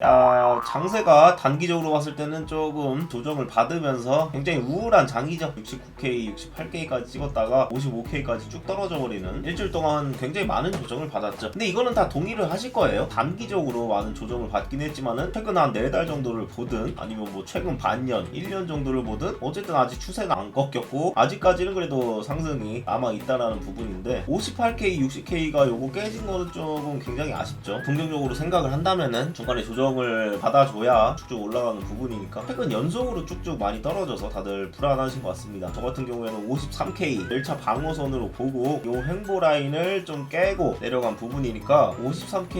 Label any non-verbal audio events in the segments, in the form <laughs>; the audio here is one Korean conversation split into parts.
야, 장세가 단기적으로 봤을 때는 조금 조정을 받으면서 굉장히 우울한 장기적 69K, 68K까지 찍었다가 55K까지 쭉 떨어져 버리는 일주일 동안 굉장히 많은 조정을 받았죠. 근데 이거는 다 동의를 하실 거예요. 단기적으로 많은 조정을 받긴 했지만은 최근 한 4달 정도를 보든 아니면 뭐 최근 반년, 1년 정도를 보든 어쨌든 아직 추세는 안 꺾였고 아직까지는 그래도 상승이 남아 있다라는 부분인데 58K, 60K가 요거 깨진 거는 조금 굉장히 아쉽죠. 긍정적으로 생각을 한다면은 중간에 조정 을 받아줘야 쭉쭉 올라가는 부분이니까 최근 연속으로 쭉쭉 많이 떨어져서 다들 불안하신 것 같습니다. 저 같은 경우에는 53K 1차 방어선으로 보고 요 횡보 라인을 좀 깨고 내려간 부분이니까 53K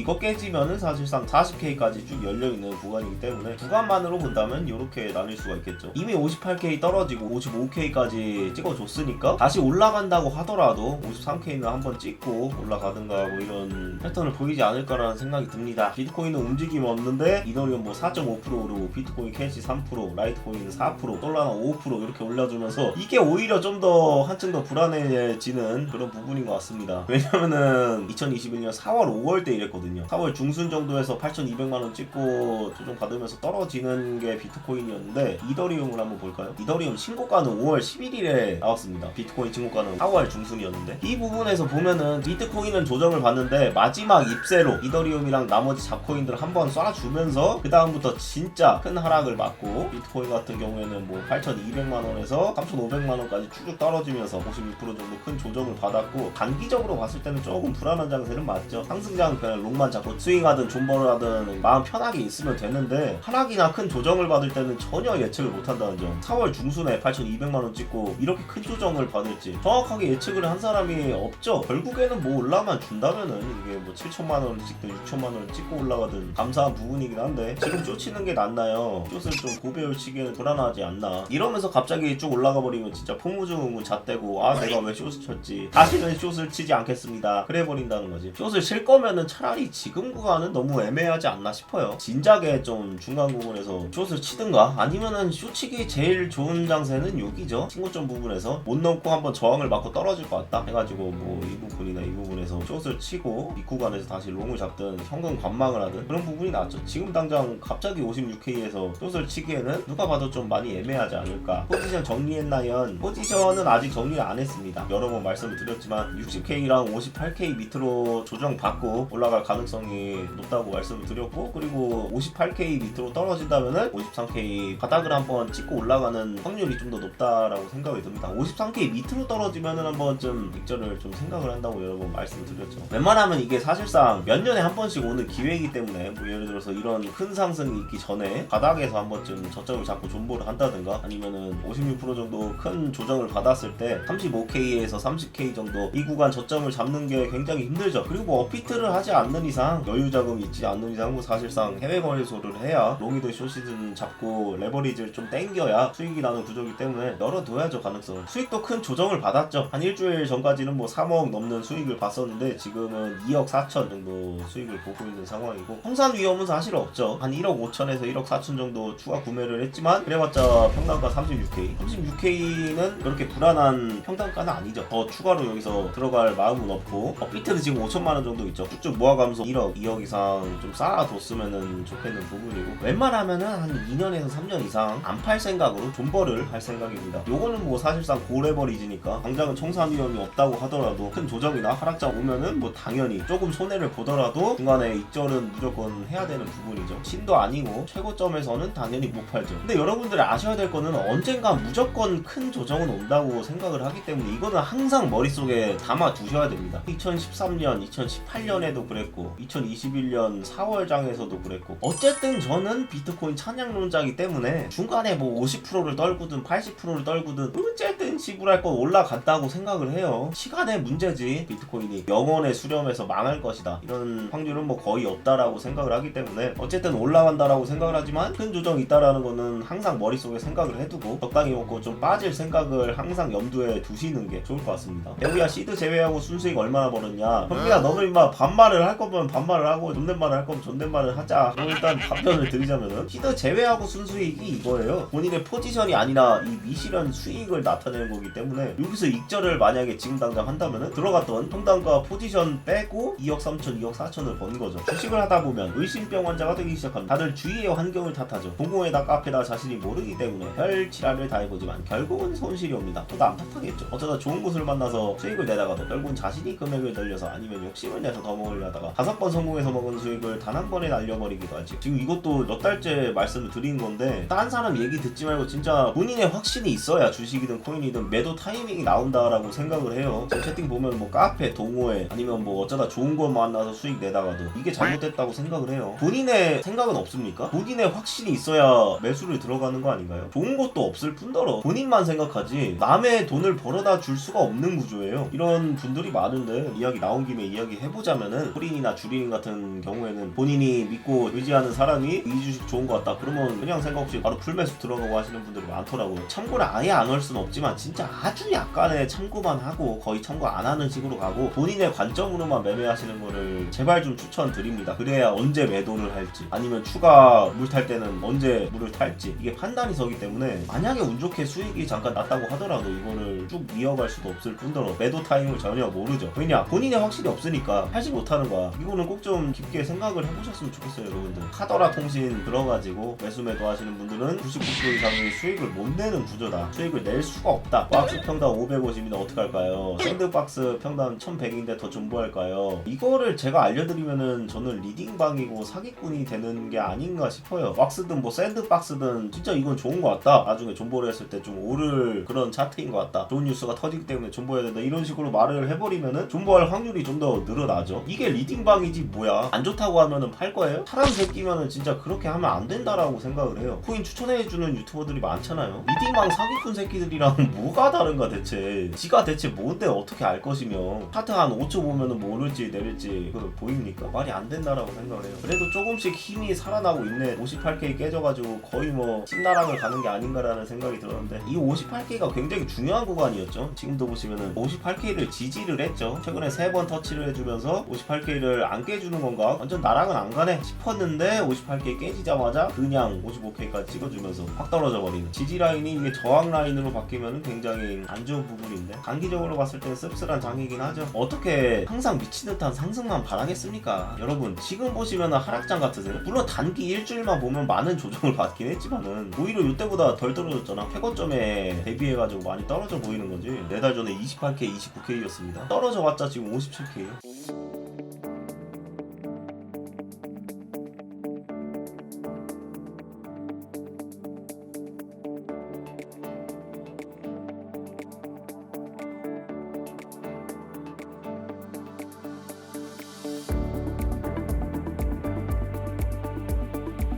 이거 깨지면은 사실상 40K까지 쭉 열려 있는 구간이기 때문에 구간만으로 본다면 이렇게 나눌 수가 있겠죠. 이미 58K 떨어지고 55K까지 찍어줬으니까 다시 올라간다고 하더라도 53K는 한번 찍고 올라가든가 뭐 이런 패턴을 보이지 않을까라는 생각이 듭니다. 비트코인은 움직 임 없는데 이더리움 뭐 4.5% 오르고 비트코인 캐시 3% 라이트코인은 4% 솔라나 5% 이렇게 올려주면서 이게 오히려 좀 더 한층 더 불안해지는 그런 부분인 것 같습니다. 왜냐면은 2021년 4월 5월 때 이랬거든요. 4월 중순 정도에서 8,200만 원 찍고 조정 받으면서 떨어지는 게 비트코인이었는데 이더리움을 한번 볼까요? 이더리움 신고가는 5월 11일에 나왔습니다. 비트코인 신고가는 4월 중순이었는데 이 부분에서 보면은 비트코인은 조정을 받는데 마지막 입세로 이더리움이랑 나머지 잡코인들 한번 쏴주면서 그 다음부터 진짜 큰 하락을 맞고 비트코인 같은 경우에는 뭐 8,200만 원에서 3,500만 원까지 쭉쭉 떨어지면서 56% 정도 큰 조정을 받았고 단기적으로 봤을 때는 조금 불안한 장세는 맞죠. 상승장 그냥 롱만 잡고 스윙하든 존버를 하든 마음 편하게 있으면 되는데 하락이나 큰 조정을 받을 때는 전혀 예측을 못한다는 점. 4월 중순에 8,200만 원 찍고 이렇게 큰 조정을 받을지 정확하게 예측을 한 사람이 없죠. 결국에는 뭐 올라만 준다면은 이게 뭐 7천만 원을 찍든 6천만 원을 찍고 올라가든 감 사한 부분이긴 한데 지금 쫓치는 게 낫나요? 쫓을 좀 고배율 치기에는 불안하지 않나? 이러면서 갑자기 쭉 올라가 버리면 진짜 풍무증은 잣대고 아 내가 왜 숏을 쳤지? 다시는 숏을 치지 않겠습니다. 그래 버린다는 거지. 숏을 칠 거면은 차라리 지금 구간은 너무 애매하지 않나 싶어요. 진작에 좀 중간 부분에서 숏을 치든가 아니면은 숏 치기 제일 좋은 장세는 여기죠. 친구점 부분에서 못 넘고 한번 저항을 맞고 떨어질 것 같다 해가지고 뭐 이 부분이나 이 부분에서 숏을 치고 이 구간에서 다시 롱을 잡든 현금 관망을 하든 그런 부분 이 낫죠. 지금 당장 갑자기 56K에서 숏을 치기에는 누가 봐도 좀 많이 애매하지 않을까. 포지션 정리했나요? 포지션은 아직 정리를 안 했습니다. 여러 번 말씀을 드렸지만 60K랑 58K 밑으로 조정받고 올라갈 가능성이 높다고 말씀을 드렸고 그리고 58K 밑으로 떨어진다면은 53K 바닥을 한번 찍고 올라가는 확률이 좀 더 높다라고 생각이 듭니다. 53K 밑으로 떨어지면은 한번 좀 익절을 좀 생각을 한다고 여러 번 말씀드렸죠. 웬만하면 이게 사실상 몇 년에 한 번씩 오는 기회이기 때문에 뭐 예를 들어서 이런 큰 상승이 있기 전에 바닥에서 한 번쯤 저점을 잡고 존버를 한다든가 아니면은 56% 정도 큰 조정을 받았을 때 35K에서 30K 정도 이 구간 저점을 잡는 게 굉장히 힘들죠. 그리고 뭐 업비트를 하지 않는 이상 여유 자금이 있지 않는 이상 뭐 사실상 해외 거래소를 해야 롱이든 숏이든 잡고 레버리지를 좀 땡겨야 수익이 나는 구조이기 때문에 열어둬야죠 가능성을. 수익도 큰 조정을 받았죠. 한 일주일 전까지는 뭐 3억 넘는 수익을 봤었는데 지금은 2억 4천 정도 수익을 보고 있는 상황이고 통산 위험은 사실 없죠. 한 1억 5천에서 1억 4천 정도 추가 구매를 했지만 그래봤자 평단가 36K. 36K는 그렇게 불안한 평단가는 아니죠. 더 추가로 여기서 들어갈 마음은 없고 업비트는 지금 5천만 원 정도 있죠. 쭉쭉 모아가면서 1억, 2억 이상 좀 쌓아뒀으면 좋겠는 부분이고 웬만하면은 한 2년에서 3년 이상 안 팔 생각으로 존버를 할 생각입니다. 요거는 뭐 사실상 고레버리지니까 당장은 청산 위험이 없다고 하더라도 큰 조정이나 하락장 오면은 뭐 당연히 조금 손해를 보더라도 중간에 익절은 무조건 해야 되는 부분이죠. 신도 아니고 최고점에서는 당연히 못 팔죠. 근데 여러분들이 아셔야 될 거는 언젠가 무조건 큰 조정은 온다고 생각을 하기 때문에 이거는 항상 머릿속에 담아 두셔야 됩니다. 2013년, 2018년에도 그랬고 2021년 4월장에서도 그랬고 어쨌든 저는 비트코인 찬양론자이기 때문에 중간에 뭐 50%를 떨구든 80%를 떨구든 어쨌든 지불할 건 올라갔다고 생각을 해요. 시간의 문제지 비트코인이 영원에 수렴해서 망할 것이다. 이런 확률은 뭐 거의 없다라고 생각을 하기 때문에 어쨌든 올라간다라고 생각을 하지만 큰 조정이 있다라는 거는 항상 머릿속에 생각을 해두고 적당히 먹고 좀 빠질 생각을 항상 염두에 두시는 게 좋을 것 같습니다. 배우야 시드 제외하고 순수익 얼마나 벌었냐? 형비야 너는 임마 반말을 할 거면 반말을 하고 존댓말을 할 거면 존댓말을 하자. 그럼 일단 답변을 드리자면은 시드 제외하고 순수익이 이거예요. 본인의 포지션이 아니라 이 미실현 수익을 나타내는 거기 때문에 여기서 익절을 만약에 지금 당장 한다면은 들어갔던 평단가 포지션 빼고 2억 3천, 2억 4천을 번 거죠. 주식을 하다 보면 의심병 환자가 되기 시작합니다. 다들 주위의 환경을 탓하죠. 동호회다 카페다 자신이 모르기 때문에 별 지랄을 다 해보지만 결국은 손실이 옵니다. 또 남탓하겠죠. 어쩌다 좋은 곳을 만나서 수익을 내다가도 결국은 자신이 금액을 늘려서 아니면 욕심을 내서 더 먹으려다가 다섯 번 성공해서 먹은 수익을 단 한 번에 날려버리기도 하지. 지금 이것도 몇 달째 말씀을 드린 건데 딴 사람 얘기 듣지 말고 진짜 본인의 확신이 있어야 주식이든 코인이든 매도 타이밍이 나온다라고 생각을 해요. 채팅 보면 뭐 카페, 동호회 아니면 뭐 어쩌다 좋은 거 만나서 수익 내다가도 이게 잘못됐다고 생각을 해요. 본인의 생각은 없습니까? 본인의 확신이 있어야 매수를 들어가는 거 아닌가요? 좋은 것도 없을 뿐더러 본인만 생각하지 남의 돈을 벌어다 줄 수가 없는 구조예요. 이런 분들이 많은데 이야기 나온 김에 이야기 해보자면은 프린이나 주린 같은 경우에는 본인이 믿고 의지하는 사람이 이 주식 좋은 것 같다 그러면 그냥 생각 없이 바로 풀매수 들어가고 하시는 분들이 많더라고요. 참고를 아예 안 할 수는 없지만 진짜 아주 약간의 참고만 하고 거의 참고 안 하는 식으로 가고 본인의 관점으로만 매매하시는 거를 제발 좀 추천드립니다. 그래야 언제 매도를 할지 아니면 추가 물 탈 때는 언제 물을 탈지 이게 판단이 서기 때문에 만약에 운 좋게 수익이 잠깐 났다고 하더라도 이거를 쭉 이어갈 수도 없을 뿐더러 매도 타임을 전혀 모르죠. 왜냐 본인의 확실히 없으니까 하지 못하는 거야. 이거는 꼭 좀 깊게 생각을 해보셨으면 좋겠어요, 여러분들. 카더라 통신 들어가지고 매수 매도 하시는 분들은 99% 이상의 수익을 못 내는 구조다. 수익을 낼 수가 없다. 왁스 평당 550이면 어떡할까요? 샌드박스 평당 1100인데 더 존버할까요? 이거를 제가 알려드리면은 저는 리딩방이고 사기꾼이 되는 게 아닌가 싶어요. 왁스든 뭐 샌드박스든 진짜 이건 좋은 것 같다. 나중에 존버를 했을 때 좀 오를 그런 차트인 것 같다. 좋은 뉴스가 터지기 때문에 존버해야 된다. 이런 식으로 말을 해버리면은 존버할 확률이 좀 더 늘어나죠. 이게 리딩방이지 뭐야. 안 좋다고 하면은 팔 거예요? 사람 새끼면은 진짜 그렇게 하면 안 된다라고 생각을 해요. 코인 추천해주는 유튜버들이 많잖아요. 리딩방 사기꾼 새끼들이랑 <laughs> 뭐가 다른가 대체. 지가 대체 뭔데 어떻게 알 것이며 차트 한 5초 보면은 뭐 오를지 내릴지 그 보입니까? 말이 안 된다라고 생각을 해요. 그래도 조금씩 힘이 살아나고 있네. 58K 깨져가지고 거의 뭐 신나락을 가는 게 아닌가라는 생각이 들었는데 이 58K가 굉장히 중요한 구간이었죠. 지금도 보시면은 58K를 지지를 했죠. 최근에 세 번 터치를 해주면서 58K를 안 깨주는 건가? 완전 나랑은 안 가네 싶었는데 58K 깨지자마자 그냥 55K까지 찍어주면서 확 떨어져 버리는 지지 라인이 이게 저항 라인으로 바뀌면 굉장히 안 좋은 부분인데 단기적으로 봤을 때는 씁쓸한 장이긴 하죠. 어떻게 항상 미친 듯한 상승만 바라겠습니까? 여러분 지금 보시면 하락장 같으세요? 물론 단기 일주일만 보면 많은 조정을 받긴 했지만은 오히려 이때보다 덜 떨어졌잖아. 쾌거점에 대비해가지고 많이 떨어져 보이는 거지. 네달 전에 28K, 29K였습니다. 떨어져 봤자 지금 57K요.